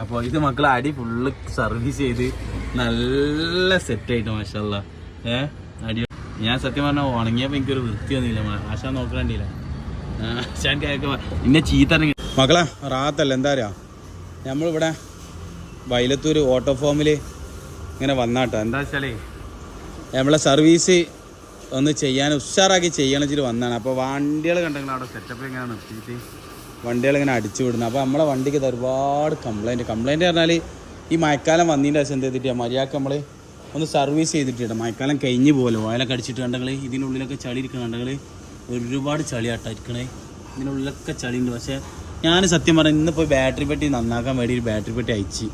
അപ്പോൾ ഇത് മക്കൾ അടി ഫുള്ള് സർവീസ് ചെയ്ത് നല്ല സെറ്റ് സെറ്റായിട്ട് മാഷല്ല ഏ? അടി ഞാൻ സത്യം പറഞ്ഞാൽ ഉണങ്ങിയപ്പോൾ എനിക്കൊരു വൃത്തി ഒന്നുമില്ല ആശാ നോക്കണ്ടില്ല ആശാൻ കേൾക്കുമ്പോൾ എന്നെ ചീത്തറങ്ങി മക്കളെ റാത്തല്ല എന്താ അറിയാ? നമ്മളിവിടെ വൈലത്തൂർ ഓട്ടോ ഫോമിൽ ഇങ്ങനെ വന്നാട്ടോ. എന്താ വെച്ചാലേ നമ്മളെ സർവീസ് ഒന്ന് ചെയ്യാൻ ഉഷാറാക്കി ചെയ്യണം വെച്ചിട്ട് വന്നാണ്. അപ്പോൾ വണ്ടികൾ കണ്ടെങ്കിൽ അവിടെ സെറ്റപ്പ് എങ്ങനെ നിർത്തിയിട്ട് വണ്ടികൾ ഇങ്ങനെ അടിച്ചു വിടുന്നത്. അപ്പോൾ നമ്മളെ വണ്ടിക്ക് ഇത് ഒരുപാട് കംപ്ലൈന്റ് കംപ്ലൈന്റ് പറഞ്ഞാൽ ഈ മഴക്കാലം വന്നതിന്റെ ശേഷം എന്ത് ചെയ്തിട്ട് മര്യാദയ്ക്ക് നമ്മൾ ഒന്ന് സർവീസ് ചെയ്തിട്ടുണ്ട് മഴക്കാലം കഴിഞ്ഞ് പോലെ ഓയിലൊക്കെ അടിച്ചിട്ട് കണ്ടെങ്കിൽ ഇതിനുള്ളിലൊക്കെ ചളി ഇരിക്കുന്നുണ്ടെങ്കിൽ ഒരുപാട് ചളിയാട്ടായിരിക്കണേ ഇതിനുള്ളിലൊക്കെ ചളിയുണ്ട് പക്ഷേ ഞാൻ സത്യം പറഞ്ഞാൽ ഇന്നിപ്പോൾ ബാറ്ററി പെട്ടി നന്നാക്കാൻ വേണ്ടി ഒരു ബാറ്ററി പെട്ടി അയച്ച്.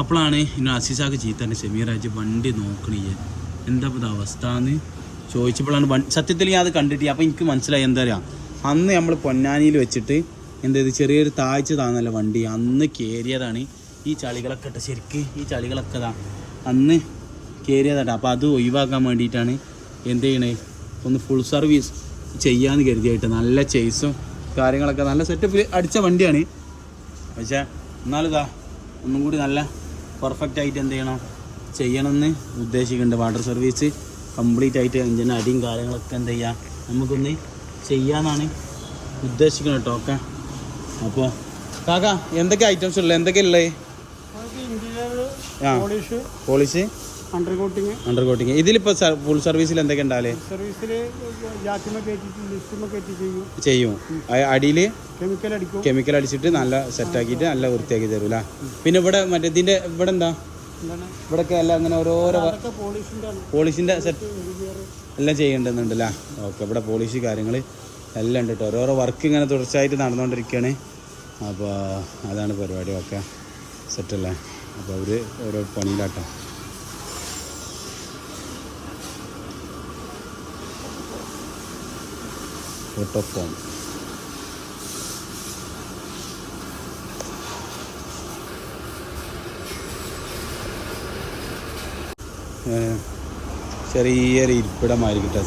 അപ്പോഴാണ് ഇന്ന് അസീസാക്ക് ചീത്തന്നെ സെമീറാജ് വണ്ടി നോക്കണില്ല എന്താ ഇപ്പോൾ അവസ്ഥ എന്ന് ചോദിച്ചപ്പോഴാണ് സത്യത്തിൽ ഞാൻ അത് കണ്ടിട്ട് അപ്പോൾ എനിക്ക് മനസ്സിലായി. എന്താ പറയുക അന്ന് നമ്മൾ പൊന്നാനിയിൽ വെച്ചിട്ട് എന്താ ഇത് ചെറിയൊരു താഴ്ച താന്നല്ല വണ്ടി. അന്ന് കയറിയതാണ് ഈ ചളികളൊക്കെ ഇട്ട് ശരിക്ക് ഈ ചളികളൊക്കെ ഇതാ. അന്ന് കയറിയതാണ് അപ്പോൾ അത് ഒഴിവാക്കാൻ വേണ്ടിയിട്ടാണ് എന്ത് ചെയ്യണേ ഒന്ന് ഫുൾ സർവീസ് ചെയ്യാമെന്ന് കരുതിയായിട്ട് നല്ല ചേസും കാര്യങ്ങളൊക്കെ നല്ല സെറ്റപ്പ് അടിച്ച വണ്ടിയാണ്. പക്ഷേ എന്നാലും ഇതാ ഒന്നും കൂടി നല്ല പെർഫെക്റ്റ് ആയിട്ട് എന്ത് ചെയ്യണം ചെയ്യണമെന്ന് ഉദ്ദേശിക്കുന്നുണ്ട്. വാട്ടർ സർവീസ് കംപ്ലീറ്റ് ആയിട്ട് എഞ്ചിന്റെ അടിയും കാര്യങ്ങളൊക്കെ എന്ത് ചെയ്യാം നമുക്കൊന്ന് ചെയ്യാമെന്നാണ് ഉദ്ദേശിക്കുന്നത് കേട്ടോ. ഓക്കെ അപ്പോൾ കാക്ക എന്തൊക്കെ ഐറ്റംസ് ഉള്ളത് എന്തൊക്കെ ഉള്ളത് പോളിഷ് അണ്ടർ കോട്ടിങ് ഇതിലിപ്പോ ഫുൾ സർവീസിൽ എന്തൊക്കെ ഉണ്ടാവില്ലേ ചെയ്യും. അടിയിൽ? അടിയിൽ കെമിക്കൽ അടിച്ചിട്ട് നല്ല സെറ്റ് സെറ്റാക്കിയിട്ട് നല്ല വൃത്തിയാക്കി തരൂല. പിന്നെ ഇവിടെ മറ്റേ ഇതിന്റെ ഇവിടെ എന്താ? എന്താണ്? ഇവിടെയൊക്കെ എല്ലാം അങ്ങനെ ഓരോരോ പോളിഷിന്റെ സെറ്റ് എല്ലാം ചെയ്യേണ്ടതുണ്ടല്ലേ ഓക്കെ ഇവിടെ പോളിഷ് കാര്യങ്ങൾ എല്ലാം ഉണ്ട് കേട്ടോ. ഓരോരോ വർക്ക് ഇങ്ങനെ തുടർച്ചയായിട്ട് നടന്നുകൊണ്ടിരിക്കുകയാണ്. അപ്പോൾ അതാണ് പരിപാടി ഒക്കെ സെറ്റല്ലേ? അപ്പോൾ അവർ ഓരോ പണിയിലാട്ടോ. ഫോട്ടോ ചെറിയൊരു ചെറിയൊരു ഇരിപ്പിടമായിരിക്കും കേട്ടോ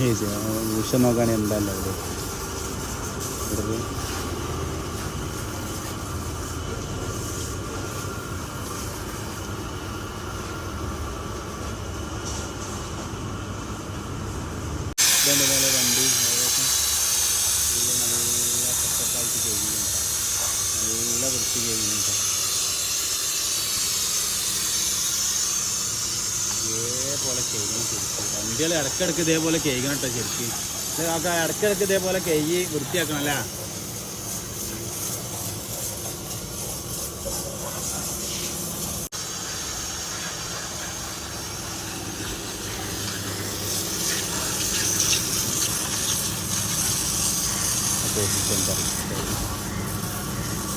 ചെറിയ ഉഷ നോക്കാൻ എന്തല്ല ഇവിടെ ഇവിടെ വണ്ടി ഏകദേശം നല്ല സെറ്റപ്പായിട്ട് ചെയ്യുന്നുണ്ട് നല്ല വൃത്തി ചെയ്യുന്നുണ്ട് ഇതേപോലെ ചെയ്യണം ശരിക്കും ഇടക്കിടക്ക് ഇതേപോലെ കേൾക്കണം കേട്ടോ ശരിക്കും. ഇടക്കിടക്ക് ഇതേപോലെ കഴുകി വൃത്തിയാക്കണം അല്ലേ?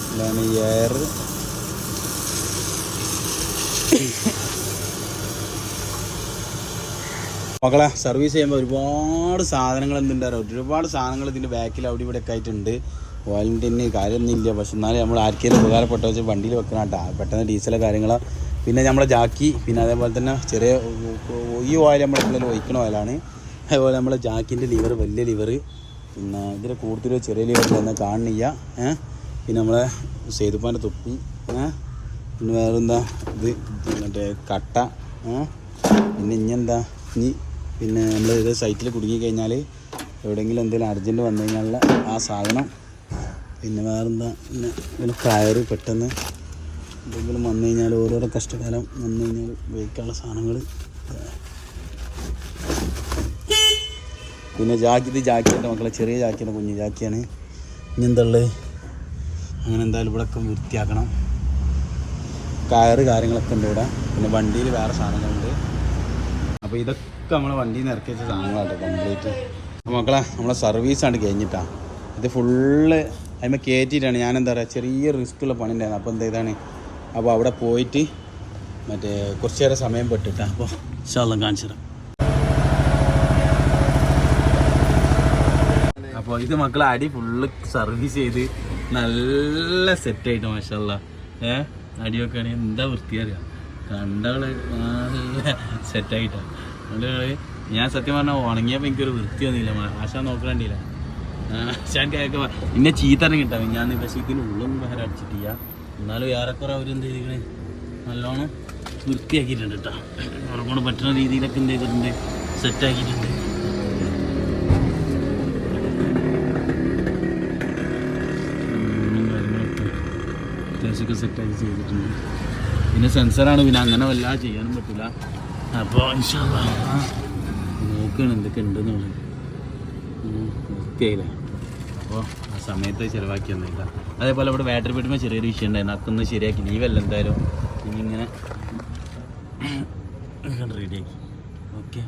ഇതാണ് എയർ മക്കളെ സർവീസ് ചെയ്യുമ്പോൾ ഒരുപാട് സാധനങ്ങൾ എന്തുണ്ടാവും ഒരുപാട് സാധനങ്ങൾ ഇതിന്റെ ബാക്കിൽ അവിടെ ഇവിടെ ഒക്കെ ആയിട്ടുണ്ട്. ഓയിലിന്റെ കാര്യമൊന്നും ഇല്ല. പക്ഷെ എന്നാലും നമ്മൾ ആർക്കെങ്കിലും ഉപകാരപ്പെട്ട വെച്ച് വണ്ടിയിൽ വെക്കണം കേട്ടോ. പെട്ടെന്ന് ഡീസലോ കാര്യങ്ങളോ പിന്നെ നമ്മളെ ജാക്കി പിന്നെ അതേപോലെ തന്നെ ചെറിയ ഈ ഓയിൽ നമ്മൾ എപ്പോഴും ഒഴിക്കണ ഓയിലാണ് അതുപോലെ നമ്മളെ ജാക്കിന്റെ ലിവർ വലിയ ലിവർ പിന്നെ ഇതിന്റെ കൂടുതൽ ചെറിയ ലിവർ തന്നെ കാണുന്നില്ല. ഏഹ് പിന്നെ നമ്മളെ സേതുപ്പാന്റെ തൊപ്പി. പിന്നെ വേറെന്താ? ഇത് മറ്റേ കട്ട. പിന്നെ ഇനി എന്താ? ഇനി പിന്നെ നമ്മൾ ഇത് സൈറ്റിൽ കുടുങ്ങി കഴിഞ്ഞാൽ എവിടെയെങ്കിലും എന്തെങ്കിലും അർജന്റ് വന്നു കഴിഞ്ഞാൽ ആ സാധനം പിന്നെ വേറെന്താ? പിന്നെ ഇതിന് കയറ് പെട്ടെന്ന് എന്തെങ്കിലും വന്നു കഴിഞ്ഞാൽ ഓരോരോ കഷ്ടകാലം വന്നു കഴിഞ്ഞാൽ ഉപയോഗിക്കാനുള്ള സാധനങ്ങൾ പിന്നെ ജാക്കി ജാക്കിയുടെ മക്കളെ ചെറിയ ജാക്കിയുടെ കുഞ്ഞ് ജാക്കിയാണ്. ഇനി എന്തുള്ളത് അങ്ങനെ എന്തായാലും ഇവിടെയൊക്കെ വൃത്തിയാക്കണം. കയറ് കാര്യങ്ങളൊക്കെ ഉണ്ട് ഇവിടെ. പിന്നെ വണ്ടിയിൽ വേറെ സാധനങ്ങളുണ്ട്. അപ്പോൾ ഇതൊക്കെ നമ്മളെ വണ്ടി നിന്ന് വെച്ച സാധനങ്ങളാട്ടോ കംപ്ലീറ്റ് മക്കളെ നമ്മളെ സർവീസാണ് കഴിഞ്ഞിട്ടാ. ഇത് ഫുള്ള് അതിമ കയറ്റിയിട്ടാണ് ഞാൻ എന്താ പറയുക ചെറിയ റിസ്ക് ഉള്ള പണി ഉണ്ടായിരുന്നു അപ്പോൾ എന്താ ഇതാണ്? അപ്പോൾ അവിടെ പോയിട്ട് മറ്റേ കുറച്ച് നേരം സമയം പെട്ടിട്ടാ. അപ്പോൾ ശാലം കാണിച്ചു തരാം. അപ്പോൾ ഇത് മക്കളെ അടി ഫുള്ള് സർവീസ് ചെയ്ത് നല്ല സെറ്റായിട്ട് മാഷല്ല ഏ? അടിയൊക്കെ ആണെങ്കിൽ എന്താ വൃത്തിയറിയാം കണ്ടവൾ നല്ല സെറ്റായിട്ടാണ് ഞാൻ സത്യം പറഞ്ഞാൽ ഉണങ്ങിയപ്പോൾ എനിക്കൊരു വൃത്തി ഒന്നുമില്ല ആശ നോക്കണ്ടില്ല ആശാൻ കേൾക്ക ഇന്നെ ചീത്തറിഞ്ഞ് കിട്ടാം. ഞാൻ പക്ഷേ ഇതിന് ഉള്ളൊന്നും ബഹരം അടിച്ചിട്ടില്ല. എന്നാലും ഏറെക്കുറെ അവരെന്ത് ചെയ്തിരിക്കണേ നല്ലോണം വൃത്തിയാക്കിയിട്ടുണ്ട് കേട്ടോ അവരെ പറ്റുന്ന രീതിയിലൊക്കെ എന്ത് ചെയ്തിട്ടുണ്ട്? സെറ്റാക്കിയിട്ടുണ്ട് അത്യാവശ്യമൊക്കെ സെറ്റാക്കി ചെയ്തിട്ടുണ്ട്. പിന്നെ സെൻസറാണ് പിന്നെ അങ്ങനെ വല്ലാതെ ചെയ്യാനും പറ്റില്ല അപ്പോൾ നോക്കുകയാണ് എന്തൊക്കെ ഉണ്ടെന്ന് വൃത്തിയായില്ല? അപ്പോൾ ആ സമയത്ത് ചിലവാക്കിയൊന്നുമില്ല അതേപോലെ ഇവിടെ ബാറ്ററി പെട്ടുമ്പോൾ ചെറിയൊരു വിഷയം ഉണ്ടായിരുന്നു അതൊന്ന് ശരിയാക്കി. ലീവല്ല എന്തായാലും ഇനി ഇങ്ങനെ റെഡിയാക്കി ഓക്കെ